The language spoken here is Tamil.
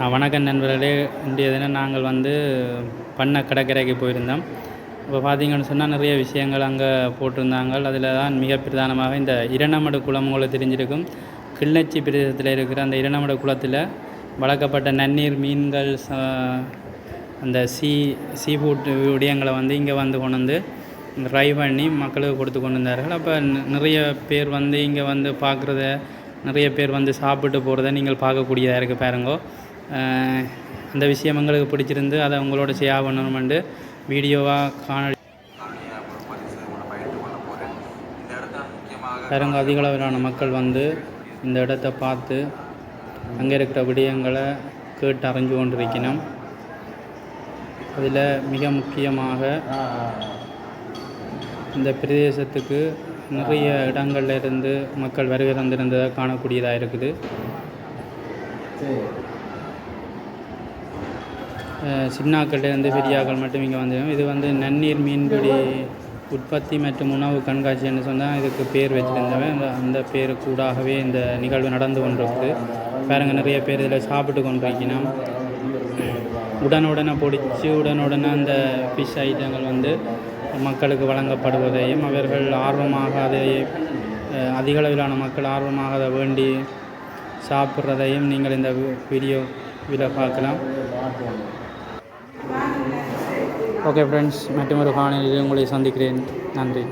வணக்கம் நண்பர்களே. இன்றைய தினம் நாங்கள் வந்து பண்ண கடற்கரைக்கு போயிருந்தோம். இப்போ பார்த்தீங்கன்னு சொன்னால் நிறைய விஷயங்கள் அங்கே போட்டிருந்தாங்க. அதில் தான் மிக பிரதானமாக இந்த இரணமடு குளம் உங்களுக்கு தெரிஞ்சிருக்கும். கிள்ளச்சி பிரதேசத்தில் இருக்கிற அந்த இரணமடு குளத்தில் வளர்க்கப்பட்ட நன்னீர் மீன்கள் அந்த சீ சீ ஃபுட் விடயங்களை வந்து இங்கே வந்து கொண்டு வந்து ட்ரை பண்ணி மக்களுக்கு கொடுத்து கொண்டு வந்தார்கள். அப்போ நிறைய பேர் வந்து இங்கே வந்து பார்க்குறத நிறைய பேர் வந்து சாப்பிட்டு போகிறத நீங்கள் பார்க்கக்கூடியதாக இருக்குது பாருங்கோ. அந்த விஷயம் எங்களுக்கு பிடிச்சிருந்து அதை உங்களோட ஷேர் பண்ணணுமெண்டு வீடியோவாக காணொலி பாருங்க அதிக அளவிலான மக்கள் வந்து இந்த இடத்த பார்த்து அங்கே இருக்கிற விடயங்களை கேட்டு அறிஞ்சு கொண்டிருக்கணும். அதில் மிக முக்கியமாக இந்த பிரதேசத்துக்கு நிறைய இடங்கள்ல இருந்து மக்கள் வருகை தந்திருந்ததை காணக்கூடியதாக இருக்குது. சின்னாக்கள்லேருந்து பெரியாக்கள் மட்டும் இங்கே வந்து. இது வந்து நன்னீர் மீன்பிடி உற்பத்தி மற்றும் உணவு கண்காட்சின்னு சொன்னால் இதுக்கு பேர் வச்சுருந்தவன். அந்த அந்த பேரு கூடாகவே இந்த நிகழ்வு நடந்து கொண்டிருக்கு பாருங்க நிறைய பேர் இதில் சாப்பிட்டு கொண்டிருக்கணும். உடனுடனே பிடிச்சி உடனுடனே அந்த ஃபிஷ் ஐட்டங்கள் வந்து மக்களுக்கு வழங்கப்படுவதையும் அவர்கள் ஆர்வமாக அதை அதிகளவிலான மக்கள் ஆர்வமாக அதை வேண்டி சாப்பிட்றதையும் நீங்கள் இந்த வீடியோ வீடியோவில் பார்க்கலாம். ஓகே ஃப்ரெண்ட்ஸ் மற்றும் ஒரு காணொலியில் உங்களை சந்திக்கிறேன் நன்றி